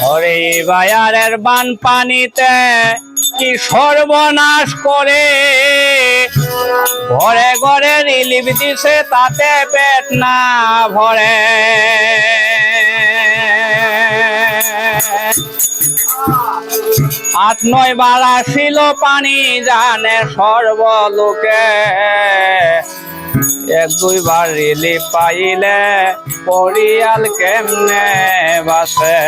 হরে বায়ারের বান পানিতে কি সর্বনাশ করে? ঘরে ঘরে রিলিফ দিছে তাতে পেট না ভরে। আট নয় বাড়া ছিল পানি জানে সর্বলোকে। এক দুইবার রিলিফ পাইলে পরিয়াল কেমনে বাসে?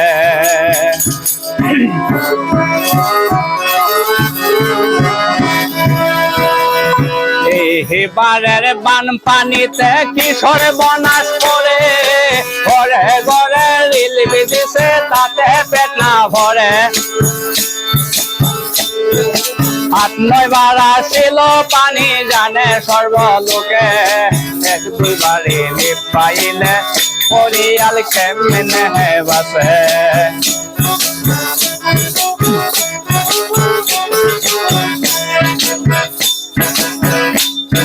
এবারের বান পানিতে কিশোর বনাশ করে? ঘরে ঘরে রিলিফ দিছে তাতে পেট না ভরে। আট নয় বার আসিল পানি জানে সর্বলোকে। এক দুইবার রিলিফ পাইলে পরিয়াল কেমনে বাসে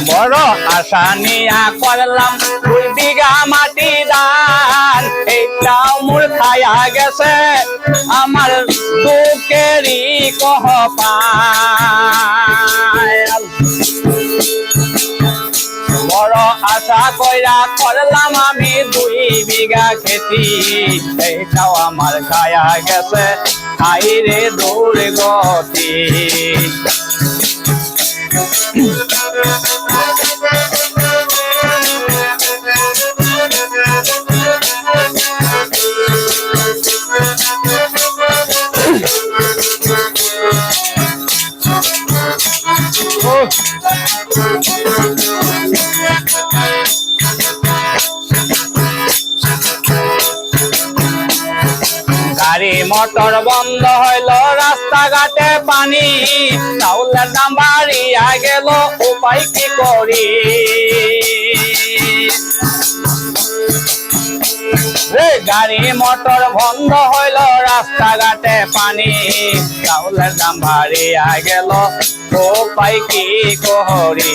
বড় আশা নিয়া করলাম, দুই বিঘা মাটি দান। এইটাও মূল খায়া গেছে। আমার দুঃখেরই কহ বড় আশা কইরা করলাম আমি দুই বিঘা খেতি। এইটাও আমার খায়া গেছে। খাইরে দৌড় গতি মোটর বন্ধ হইল, রাস্তাঘাটে পানি। চাউলের দাম বাড়িয়া গেল, উপায় কি করি? গাড়ি, মোটর বন্ধ হইল, রাস্তাঘাটে পানি। চাউলের দাম বাড়িয়া গেল, উপায় কি করি?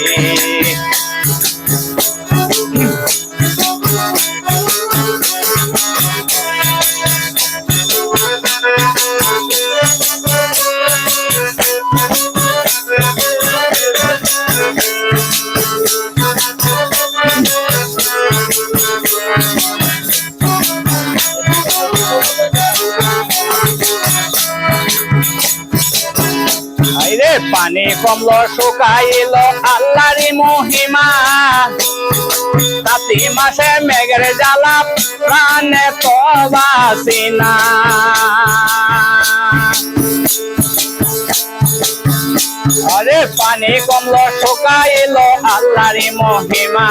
পানি কমল শুকাইল আল্লাহরি মহিমা। তাতি মাসে মেঘের জ্বালা প্রাণে তো পানি কমল ঠোকাইল আল্লাহরি মহিমা।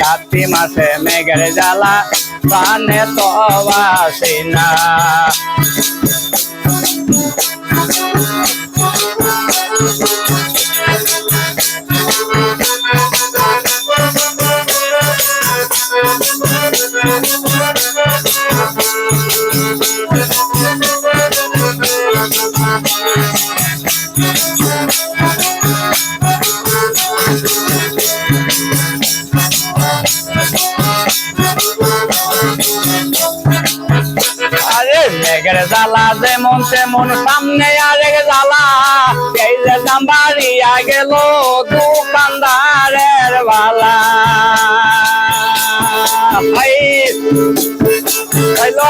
কাতি মাসে মেঘের জ্বালা প্রাণে তো বাসিনা আরে মেঘের জ্বালা যেমন তেমন সামনে আরেক জ্বালা। এই যে দাম বাড়িয়া গেল দোকানদারের হইল।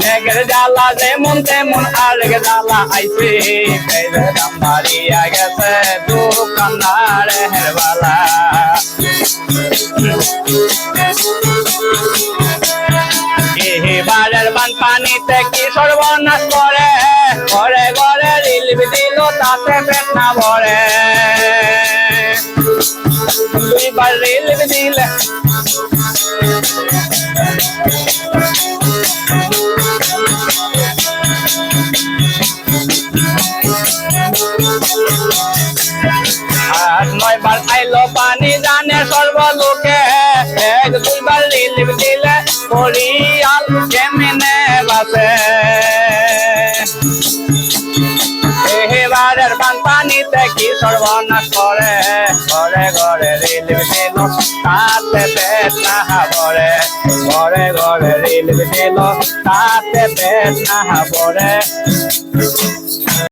মেঘের জ্বালা যেমন তেমন আরেক জ্বালা আইছে। এই যে দাম বাড়িয়া গেছে দোকানদারের বালা। পানিতে কি সর্বনাশ করে? ঘরে ঘরে রিলিফ দিল তাতে পেট ভরে। দুইবার রিলিফ দিলে নয়বার আইলো পানি জানে সর্বলোকে। এক দুইবার রিলিফ দিলে পরিয়াল বাসে এবারের বান কি সর্বনাশ করে? ঘরে ঘরে রিল দিল, তাতে পেট না ভরে ঘরে ঘরে রিল দিল, তাতে পেট না ভরে